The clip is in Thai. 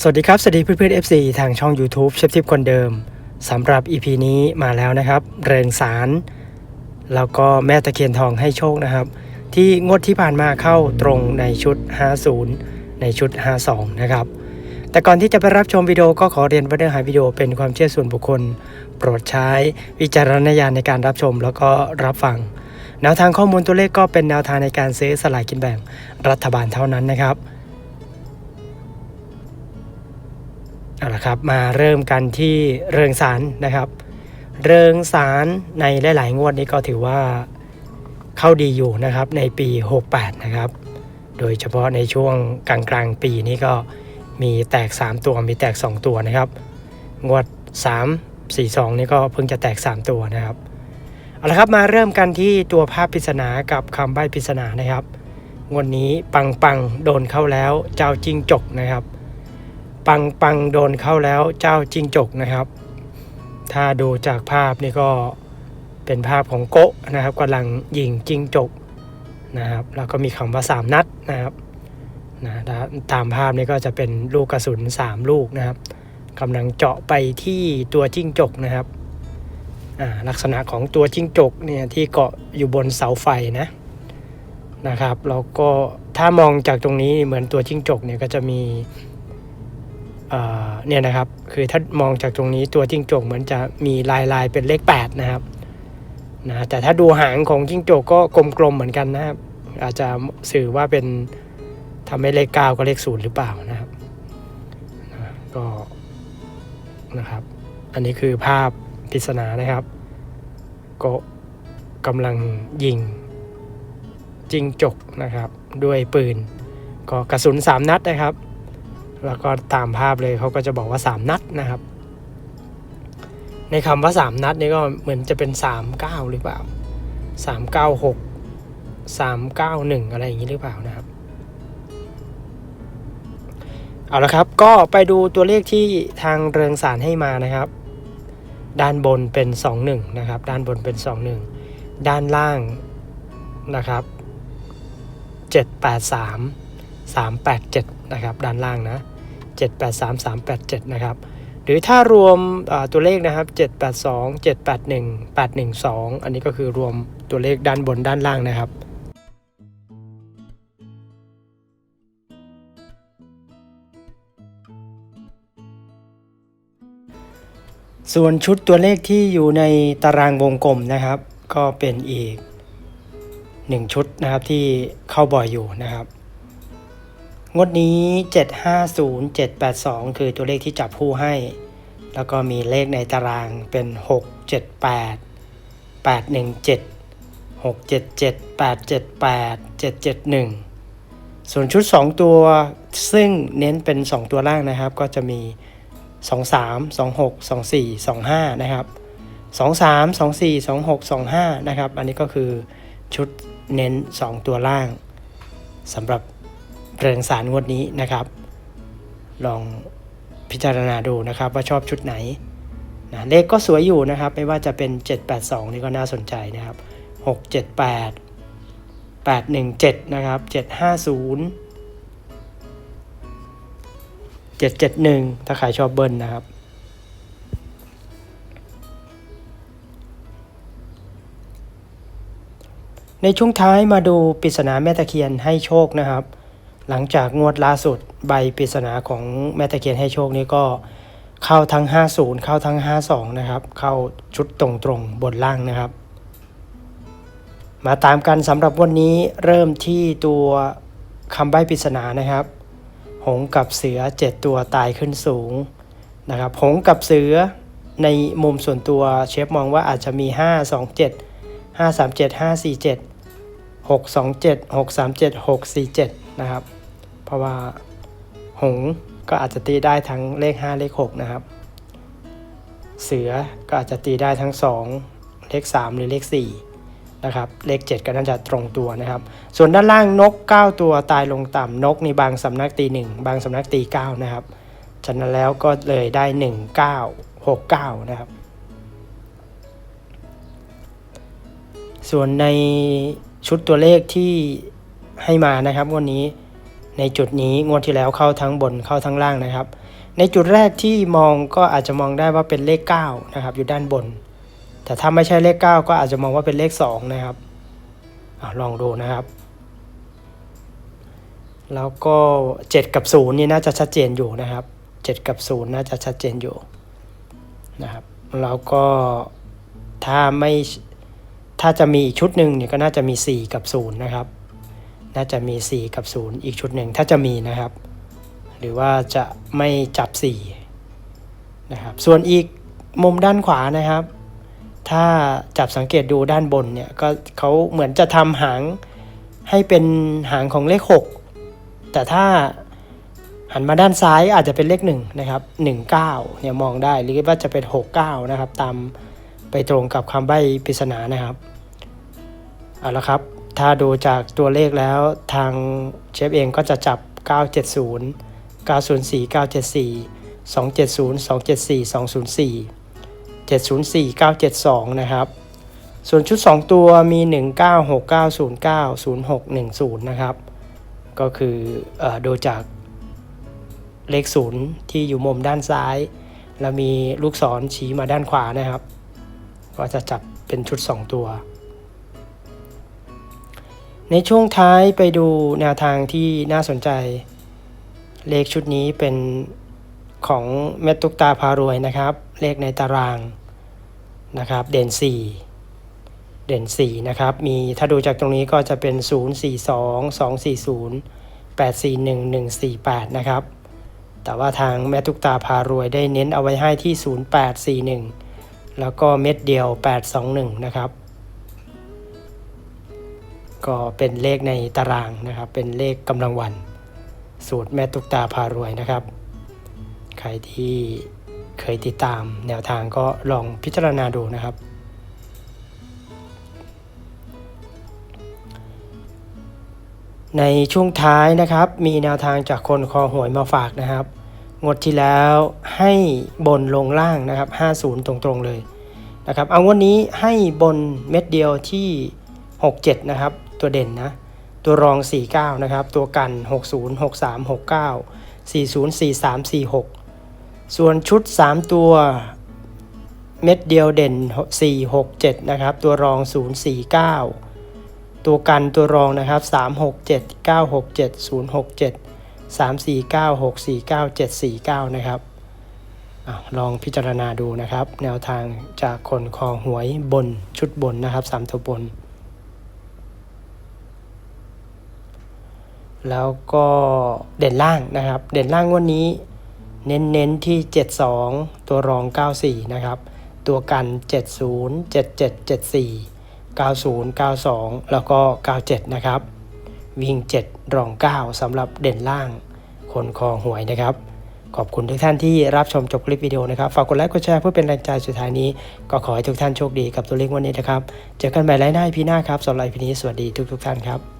สวัสดีครับ สวัสดีเพื่อนๆ FC ทางช่อง YouTube เชฟทิปคนเดิมสำหรับ EP นี้มาแล้วนะครับ เริงสาร แล้วก็แม่ตะเคียนทองให้โชคนะครับ ที่งวดที่ผ่านมาเข้าตรงในชุด 50 ในชุด 52 นะครับ แต่ก่อนที่จะไปรับชมวิดีโอก็ขอเรียนว่าเนื้อหาวิดีโอเป็นความเชื่อส่วนบุคคล โปรดใช้วิจารณญาณในการรับชมแล้วก็รับฟัง แนวทางข้อมูลตัวเลขก็เป็นแนวทางในการซื้อสลากกินแบ่งรัฐบาลเท่านั้นนะครับ เอาละครับมาเริ่มกันที่เริงสารนะครับ เริงสารในหลาย ๆ งวดนี้ก็ถือว่าเข้าดีอยู่นะครับในปี 68 นะครับ โดยเฉพาะในช่วงกลางกลางๆปีนี้ก็มีแตก 3 ตัวมีแตก 2 ตัวนะครับ งวด 3 4 2 นี่ก็เพิ่งจะแตก 3 ตัวนะครับเอาละครับมาเริ่มกันที่ตัวภาพปริศนากับคำใบ้ปริศนานะครับ งวดนี้ปังปังๆโดนเข้าแล้วเจ้าจิ้งจกนะครับ ปังปังโดนเข้าแล้วเจ้าจิ้งจกนะครับ ถ้าดูจากภาพนี่ก็เป็นภาพของโกะนะครับกำลังยิงจิ้งจกนะครับ แล้วก็มีคำว่า 3 นัดนะครับนะตามภาพนี้ก็จะเป็นลูกกระสุน 3 ลูกนะครับกำลังเจาะไปที่ตัวจิ้งจกนะครับอ่าลักษณะของตัวจิ้งจกเนี่ยที่เกาะอยู่บนเสาไฟนะนะครับแล้วก็ถ้ามองจากตรงนี้เหมือนตัวจิ้งจกเนี่ยก็จะมี เนี่ยนะครับคือถ้ามองจากตรงนี้ตัวจิ้งจกเหมือนจะมีลายลายเป็นเลข 8 นะครับนะแต่ถ้าดูหางของจิ้งจกก็กลมๆเหมือนกันนะครับ อาจจะสื่อว่าเป็นทำให้เลข 9ก็เลข0หรือเปล่านะครับนะก็นะครับ อันนี้คือภาพปริศนานะครับ ก็กำลังยิงจิงจกนะครับ ด้วยปืน ก็กระสุน 3 นัดนะครับ แล้วก็ตามภาพเลยเขาก็จะบอกว่า 3 นัดนะครับ ในคำว่า 3 นัดนี่ก็เหมือนจะเป็น 3 9 หรือเปล่า 3 9 6 3 9 1 อะไรอย่างนี้หรือเปล่านะครับ เอาละครับก็ไปดูตัวเลขที่ทางเรืองสารให้มานะครับ ด้านบนเป็น 21 นะครับ ด้านบนเป็น 21 ด้านล่างนะครับ 783 387 นะครับ ด้านล่างนะ 783 387 นะครับ หรือถ้ารวมตัวเลขนะครับ 782 781 812 อันนี้ก็คือรวมตัวเลขด้านบนด้านล่างนะครับส่วนชุดตัวเลขที่อยู่ในตารางวงกลมนะครับ ก็เป็นอีกหนึ่งชุดนะครับที่เข้าบ่อยอยู่นะครับ งวดนี้ 750 782 คือตัวเลขที่จับคู่ให้ แล้วก็มีเลขในตารางเป็น 678 817 677 878 771 ส่วนชุด 2 ตัวซึ่งเน้นเป็น 2 ตัวล่างนะครับ ก็จะมี 23 26 24 25 นะครับ 23 24 26 25 นะครับ อันนี้ก็คือชุดเน้น 2 ตัวล่างสำหรับ เริงสารงวดนี้นะครับ ลองพิจารณาดูนะครับว่าชอบชุดไหนนะเลขก็สวยอยู่นะครับ ไม่ว่าจะเป็น 782 นี่ก็น่าสนใจนะครับ 678 817 นะครับ 750 771 ถ้าใครชอบเบิ้ลนะครับในช่วงท้ายมาดูปริศนาแม่ตะเคียนให้โชคนะครับ หลังจากงวดล่าสุดใบปริศนาของแม่ตะเคียนให้โชคนี้ก็เข้าทั้ง 50 เข้าทั้ง 52 นะครับ เข้าชุดตรงๆบนล่างนะครับ มาตามกันสำหรับวันนี้เริ่มที่ตัวคำใบปริศนานะครับ หงกับเสือ 7 ตัวตายขึ้นสูงนะครับ หงกับเสือในมุมส่วนตัวเชฟมองว่าอาจจะมี 5 2 7 5 3 7 5 4 7 6 2 7 6 3 7 6 4 7 นะครับ เพราะว่าหงก็อาจจะตีได้ทั้งเลข 5 เลข 6 นะครับ เสือก็อาจจะตีได้ทั้ง 2 เลข 3 หรือเลข 4 นะครับ เลข 7 ก็น่าจะตรงตัวนะครับ ส่วนด้านล่างนก 9 ตัวตายลงต่ำนกในบางสำนักตี 1 บางสำนักตี 9 นะครับ ฉะนั้นแล้วก็เลยได้ 1 9 6 9 นะครับ ส่วนในชุดตัวเลขที่ให้มานะครับวันนี้ ในจุดนี้งวดที่แล้วเข้าทั้งบนเข้าทั้งล่างนะครับ ในจุดแรกที่มองก็อาจจะมองได้ว่าเป็นเลข9นะครับอยู่ด้านบน แต่ถ้าไม่ใช่เลข 9 ก็อาจจะมองว่าเป็นเลข2นะครับอลองดูนะครับ แล้วก็ 7 กับ 0 นี่น่าจะชัดเจนอยู่นะครับ 7 กับ 0 น่าจะชัดเจนอยู่นะครับแล้วก็ถ้าไม่ถ้าจะมีอีกชุดหนึ่งเนี่ยก็น่าจะมี 4 กับ 0 นะครับ น่าจะมี 4 กับ 0 อีกชุดหนึ่งถ้าจะมีนะครับ หรือว่าจะไม่จับ 4 นะครับ ส่วนอีกมุมด้านขวานะครับ ถ้าจับสังเกตดูด้านบนเนี่ยก็เขาเหมือนจะทำหางให้เป็นหางของเลข 6 แต่ถ้าหันมาด้านซ้ายอาจจะเป็นเลข1นะครับ19เนี่ยมองได้หรือว่าจะเป็น 69 นะครับ ตามไปตรงกับคำใบ้ปริศนานะครับเอาละครับ ถ้าดูจากตัวเลขแล้วทางเชฟเองก็จะจับ 970 904 974 270 274 204 704 972 นะครับ ส่วนชุด 2 ตัวมี 196909 0610 นะครับ ก็คือเออดูจากเลข 0 ที่อยู่มุมด้านซ้าย แล้วมีลูกศรชี้มาด้านขวานะครับ ก็จะจับเป็นชุด 2 ตัว ในช่วงท้ายไปดูแนวทางที่น่าสนใจ เลขชุดนี้เป็นของแม่ตุกตาพารวยนะครับ เลขในตารางนะครับ เด่น 4 เด่น 4 นะครับ มีถ้าดูจากตรงนี้ก็จะเป็น 0 4 2 2 4 0 8 4 1 1 4 8 นะครับ แต่ว่าทางแม่ตุกตาพารวยได้เน้นเอาไว้ให้ที่ 0 8 4 1 แล้วก็เม็ดเดียว 8 2 1 นะครับ ก็เป็นเลขในตารางนะครับ เป็นเลขกำลังวัน สูตรแม่ตุกตาพารวยนะครับ ใครที่เคยติดตามแนวทางก็ลองพิจารณาดูนะครับ ในช่วงท้ายนะครับ มีแนวทางจากคนคอหวยมาฝากนะครับงวดที่แล้วให้บนลงล่างนะครับ 50 ตรงๆเลยนะครับ เอางวันนี้ให้บนเม็ดเดียวที่ 67 นะครับ ตัวเด่นนะ ตัวรอง 49 นะครับ ตัวกัน 60 63 69 40 43 46 ส่วนชุด 3 ตัวเม็ดเดียวเด่น 4 6 7 นะครับ ตัวรอง 049ตัวกันตัวรองนะครับ 367 967 067 349 649 749 นะครับอลองพิจารณาดูนะครับ แนวทางจากคนคอหวยบนชุดบนนะครับ 3 ตัวบน แล้วก็เด่นล่างนะครับ เด่นล่างงวันนี้ เน้นเน้นที่ 72 ตัวรอง 94 นะครับ ตัวกัน 70 77 74 90 92 แล้วก็ 97 นะครับ วิ่ง 7 รอง 9สำหรับเด่นล่าง คนคอหวยนะครับ ขอบคุณทุกท่านที่รับชมจบคลิปวิดีโอนะครับ ฝากกดไลค์ กดแชร์เพื่อเป็นแรงใจสุดท้ายนี้ ก็ขอให้ทุกท่านโชคดีกับตัวเลขวันนี้นะครับ เจอกันใหม่ไลฟ์หน้าพี่หน้าครับสำหรับพีนี้สวัสดีทุกๆท่านครับ